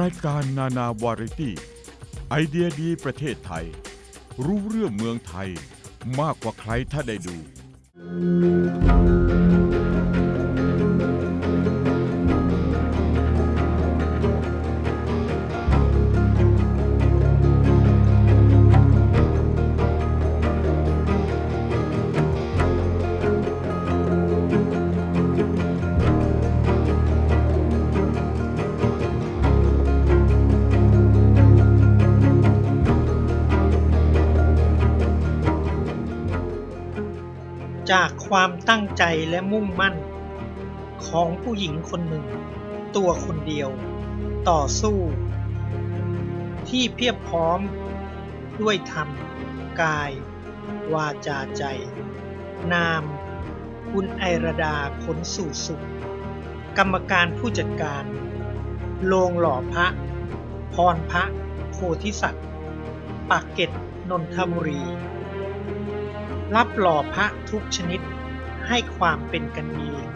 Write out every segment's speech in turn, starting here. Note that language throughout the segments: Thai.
รายการนานาวาไรตี้ ไอเดียดีประเทศไทย รู้เรื่องเมืองไทยมากกว่าใครถ้าได้ดู ความตั้งใจและมุ่งมั่น ของผู้หญิงคนหนึ่ง ตัวคนเดียว ต่อสู้ ที่เพียบพร้อม ด้วยธรรม กาย วาจาใจ นาม คุณไอรดาขนสู่สุข กรรมการผู้จัดการโรงหล่อพระ พรพระโพธิสัตว์ปากเกร็ดนนทบุรี รับหล่อพระทุกชนิด ให้ความเป็นกันเอง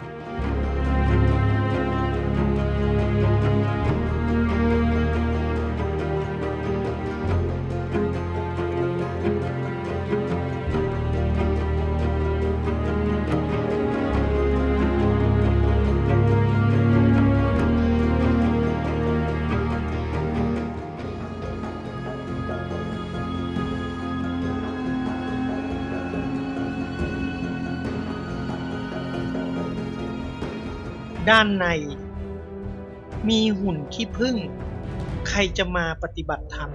ด้านใน มีหุ่นขี้ผึ้งใครจะมาปฏิบัติธรรม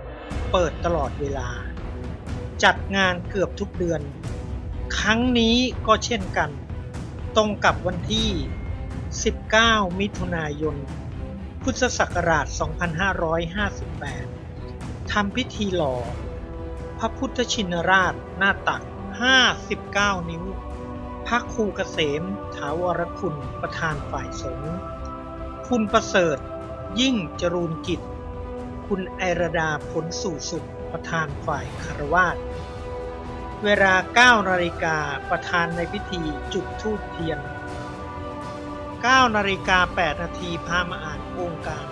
เปิดตลอดเวลา จัดงานเกือบทุกเดือน ครั้งนี้ก็เช่นกัน ตรงกับวันที่ 19 มิถุนายน พุทธศักราช 2558 ทำพิธีหล่อ พระพุทธชินราชหน้าตัก 59 นิ้ว พระครูเกษม ถาวรคุณประธานฝ่ายสงฆ์คุณประเสริฐ ยิ่งจรูนกิจ คุณไอรดาผลสู่สุขประธานฝ่ายคารวาสเวลา 9 นาฬิกาประธานในพิธีจุดธูปเทียน 9 นาฬิกา 8 นาทีพามาอ่านองค์การ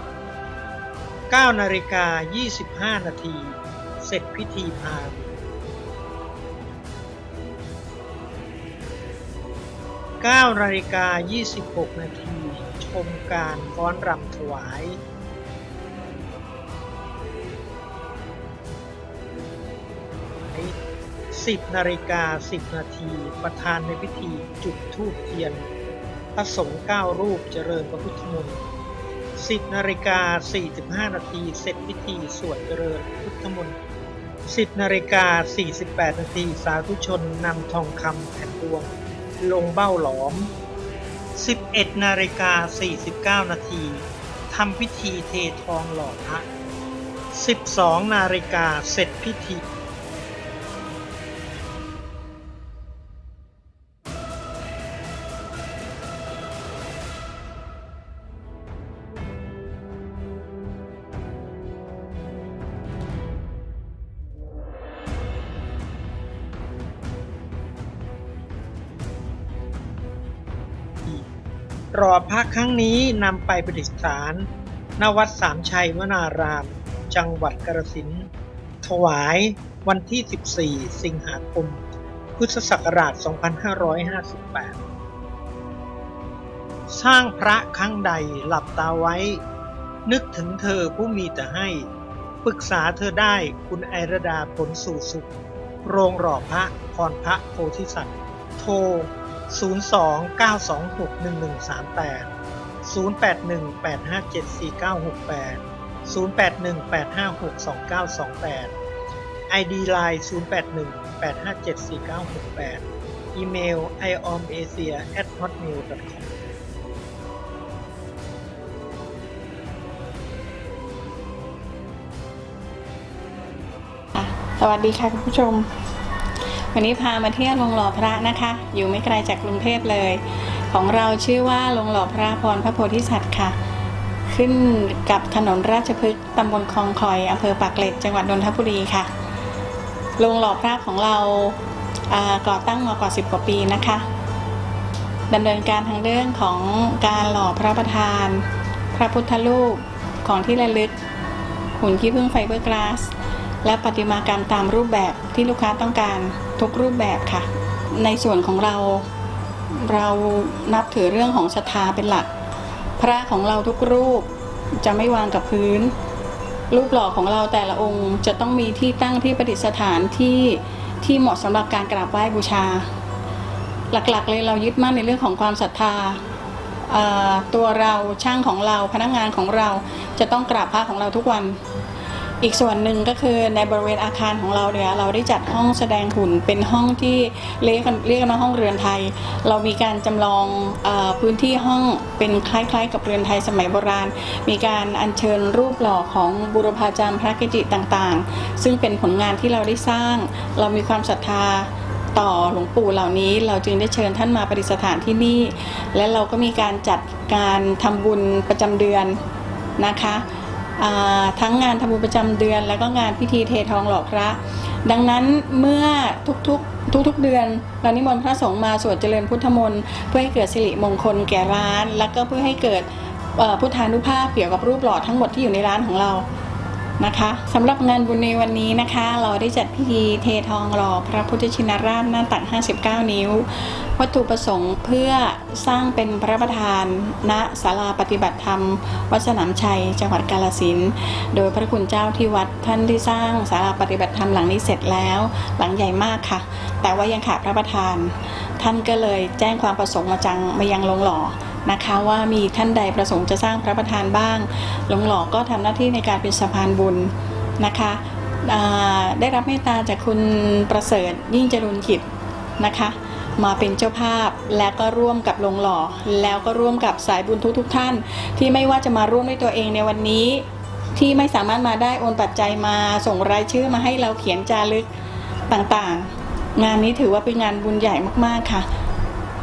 9 นาฬิกา 25 นาที เสร็จพิธีพา 9นาฬิกา 26 นาที ชมการฟ้อนรำถวาย10นาฬิกา 10 นาที ประธานในพิธีจุดธูปเทียน พระสงฆ์9รูปเจริญพระพุทธมนต์ 10นาฬิกา 45 นาที เสร็จพิธีสวดเจริญพุทธมนต์ 10นาฬิกา 48 นาที สาธุชนนำทองคำแผ่นดวง ลงเบ้าหลอม 11นาฬิกา49 นาทีทำพิธีเททองหล่อพระ12นาฬิกาเสร็จพิธี รอพระครั้งนี้นำไปประดิษฐานณวัดสามชัยวนาราม จังหวัดกาฬสินถวายวันที่ 14 สิงหาคม พุทธศักราช 2558 สร้างพระครั้งใดหลับตาไว้ นึกถึงเธอผู้มีแต่ให้ ปรึกษาเธอได้คุณไอรดาผลสู่สุข โรงหล่อพระพรพระโพธิสัตว์ โทร 02-926-1138 0818574968 081-856-2928 ID Line 0818574968 อีเมล iomasia@hotmail.com ค่ะสวัสดีค่ะคุณผู้ชม วันนี้พามาเที่ยวโรงหล่อพระนะคะ อยู่ไม่ไกลจากกรุงเทพเลย ของเราชื่อว่าโรงหล่อพระพรพระโพธิสัตว์ค่ะ ขึ้นกับถนนราชพฤกษ์ตำบลคลองคอยอำเภอปากเกร็ดจังหวัดนนทบุรีค่ะโรงหล่อพระของเราก่อตั้งมากว่า 10 กว่าปีนะคะดำเนินการทางเรื่องของการหล่อพระประธาน พระพุทธรูปของที่ระลึกหุ่นขี้ผึ้งไฟเบอร์กลาส และประติมากรรมตามรูปแบบที่ลูกค้าต้องการ ทุกรูปแบบค่ะ ในส่วนของเราเรานับถือเรื่องของศรัทธาเป็นหลัก พระของเราทุกรูปจะไม่วางกับพื้น รูปหล่อของเราแต่ละองค์จะต้องมีที่ตั้งที่ประดิษฐานที่ที่เหมาะสำหรับการกราบไหว้บูชา หลักๆเลยเรายึดมั่นในเรื่องของความศรัทธาตัวเราช่างของเราพนักงานของเราจะต้องกราบพระของเราทุกวัน อีกส่วนหนึ่งก็คือในบริเวณอาคารของเราเนี่ยเราได้จัดห้องแสดงหุ่นเป็นห้องที่เรียกกันเรียกกันว่าห้องเรือนไทย เรามีการจำลองอพื้นที่ห้องเป็นคล้ายๆ กับเรือนไทยสมัยโบราณ มีการอัญเชิญรูปหล่อของบุรพาจารย์พระเกจิต่างๆ ซึ่งเป็นผลงานที่เราได้สร้าง เรามีความศรัทธาต่อหลวงปู่เหล่านี้เราจึงได้เชิญท่านมาประดิษฐานที่นี่ และเราก็มีการจัดการทำบุญประจำเดือนนะคะ ทั้งงานทำบุญประจำเดือน แล้วก็งานพิธีเททองหล่อพระ ดังนั้นเมื่อทุกๆทุกๆเดือนเรานิมนต์พระสงฆ์มาสวดเจริญพุทธมนต์เพื่อให้เกิดสิริมงคลแก่ร้าน แล้วก็เพื่อให้เกิดพุทธานุภาพเกี่ยวกับรูปหล่อทั้งหมดที่อยู่ในร้านของเรา นะคะสำหรับงานบุญในวันนี้นะคะ เราได้จัดพิธีเททองหล่อพระพุทธชินราชหน้าตัก 59 นิ้ว วัตถุประสงค์เพื่อสร้างเป็นพระประธานณศาลาปฏิบัติธรรม วัดสนามชัย จังหวัดกาลสินโดยพระคุณเจ้าที่วัดท่านที่สร้างศาลาปฏิบัติธรรมหลังนี้เสร็จแล้ว หลังใหญ่มากค่ะ แต่ว่ายังขาดพระประธาน ท่านก็เลยแจ้งความประสงค์มาจังมายังลงหล่อ นะคะว่ามีท่านใดประสงค์จะสร้างพระประธานบ้าง หลวงหล่อก็ทำหน้าที่ในการเป็นสะพานบุญนะคะได้รับเมตตาจากคุณประเสริฐยิ่งจรุนกิจนะคะมาเป็นเจ้าภาพแล้วก็ร่วมกับลงหล่อ แล้วก็ร่วมกับสายบุญทุกทท่าน ที่ไม่ว่าจะมาร่วมด้วยตัวเองในวันนี้ ที่ไม่สามารถมาได้โอนปัจจัยมาส่งรายชื่อมาให้เราเขียนจารึกต่างๆ งานนี้ถือว่าเป็นงานบุญใหญ่มากๆค่ะ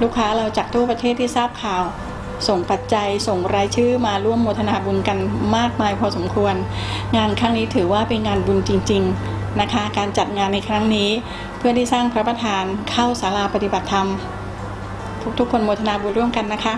ลูกค้าเราจากทั่วประเทศที่ทราบข่าว ส่งปัจจัยส่งรายชื่อมาร่วมโมทนาบุญกันมากมายพอสมควร งานครั้งนี้ถือว่าเป็นงานบุญจริง ๆนะคะ การจัดงานในครั้งนี้ เพื่อที่สร้างพระประธานเข้าศาลาปฏิบัติธรรม ทุกๆคนโมทนาบุญร่วมกันนะคะ